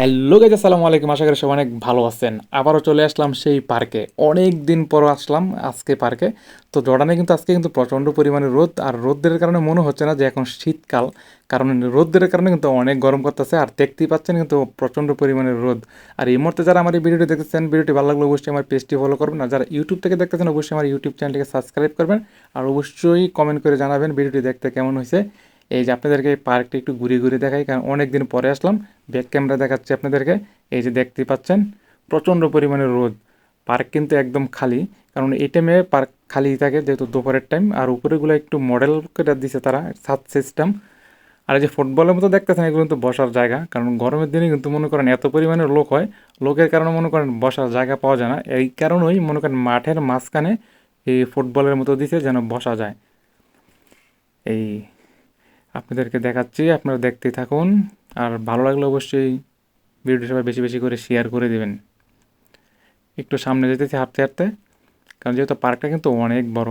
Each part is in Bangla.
হ্যালো গাইজ আসসালামু আলাইকুম। আশা করি সবাই অনেক ভালো আছেন। আবারও চলে আসলাম সেই পার্কে। অনেক দিন পর আসলাম আজকে পার্কে। তো জর্ডানে কিন্তু আজকে কিন্তু প্রচণ্ড পরিমাণে রোদ। আর রোদের কারণে মনে হচ্ছে না যে এখন শীতকাল। কারণ রোদের কারণে কিন্তু অনেক গরম করতেছে। আর দেখতেই পাচ্ছেন কিন্তু প্রচণ্ড পরিমাণে রোদ। আর এই মুহূর্তে যারা আমার এই ভিডিওটি দেখতেছেন, ভিডিওটি ভালো লাগলে অবশ্যই আমার পেজটি ফলো করবেন। আর যারা ইউটিউব থেকে দেখতেছেন, অবশ্যই আমার ইউটিউব চ্যানেলটিকে সাবস্ক্রাইব করবেন। আর অবশ্যই কমেন্ট করে জানাবেন ভিডিওটি দেখতে কেমন হয়েছে। এই যে আপনাদেরকে পার্কটা একটু ঘুরে ঘুরে দেখাই, কারণ অনেক দিন পরে আসলাম ব্যাক ক্যামেরা দেখাচ্ছি আপনাদেরকে। এই যে দেখতে পাচ্ছেন, প্রচণ্ড পরিমাণে রোদ। পার্ক কিন্তু একদম খালি, কারণ এই টাইমে পার্ক খালি থাকে যেহেতু দুপুরের টাইম আর উপরেগুলো একটু মডেল করে দিছে তারা সাত সিস্টেম আর এই যে ফুটবলের মতো দেখতেছেন, এগুলো কিন্তু বসার জায়গা, কারণ গরমের দিনে কিন্তু মনে করেন এত পরিমাণে লোক হয়, লোকের কারণে মনে করেন বসার জায়গা পাওয়া যায় না। এই কারণেই মনে করেন মাঠের মাঝখানে এই ফুটবলের মতো দিছে যেন বসা যায়। এই আপনাদেরকে দেখাচ্ছি, আপনারা দেখতেই থাকুন। আর ভালো লাগলে অবশ্যই ভিডিওটি সবাই বেশি বেশি করে শেয়ার করে দেবেন। একটু সামনে যেতেছি হাঁটতে হাঁটতে, কারণ যেহেতু পার্কটা কিন্তু অনেক বড়।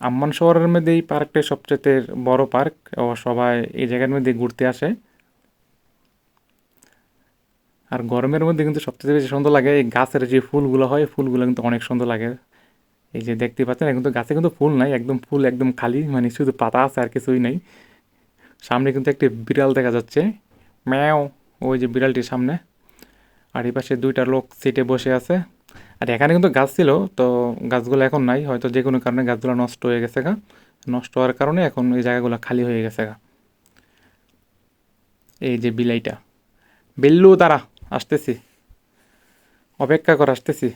আম্মান শহরের মধ্যে এই পার্কটাই সবচেয়ে বড় পার্ক ও সবাই এই জায়গার মধ্যে ঘুরতে আসে। আর গরমের মধ্যে কিন্তু সবচেয়ে বেশি সুন্দর লাগে এই গাছের যে ফুলগুলো হয়, ফুলগুলো কিন্তু অনেক সুন্দর লাগে। এই যে দেখতে পাচ্ছেন এখন তো গাছে কিন্তু ফুল নাই, একদম ফুল একদম খালি মানে শুধু পাতা আছে আর কিছুই নেই। সামনে কিন্তু একটি বিড়াল দেখা যাচ্ছে। ম্যাও, ওই যে বিড়ালটির সামনে। আর এই পাশে দুইটা লোক সিটে বসে আছে। আর এখানে কিন্তু গাছ ছিল, তো গাছগুলো এখন নাই। হয়তো যে কোনো কারণে গাছগুলো নষ্ট হয়ে গেছে গা। নষ্ট হওয়ার কারণে এখন এই জায়গাগুলো খালি হয়ে গেছে গা। এই যে বিলাইটা। বেল্লু তারা, আসতেছি। অপেক্ষা করে, আসতেছি।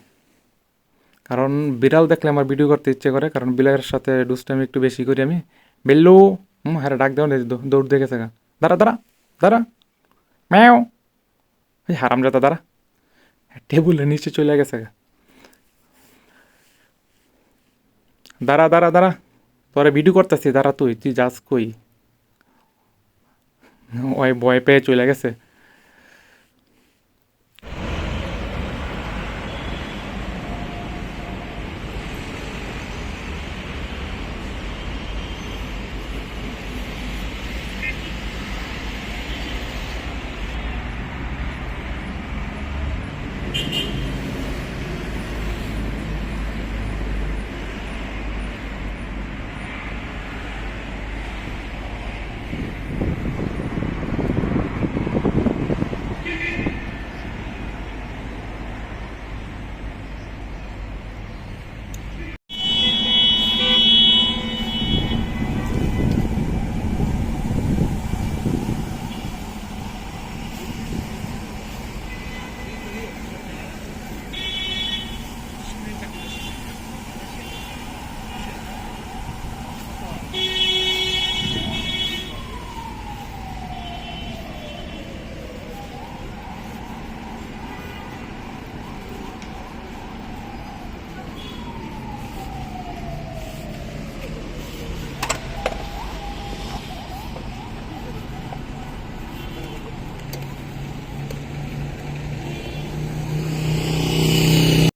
কারণ বিড়াল দেখলে আমার ভিডিও করতে ইচ্ছে করে, কারণ বিড়ালের সাথে দুষ্টামি একটু বেশি করি আমি। বেল্লু! হুম হ্যাঁ ডাক দেওয়া দৌড় দিয়ে গেছে গা। দাঁড়া দাঁড়া দাঁড়া। ম্যাও। এই হারাম যাতা দাঁড়া। টেবুলের নিচে চলে গেছে গা। দাঁড়া দাঁড়া দাঁড়া। তোরা ভিডিও করতেছি, দাঁড়া তুই তুই যাস কই? ওই ভয় পেয়ে চলে গেছে।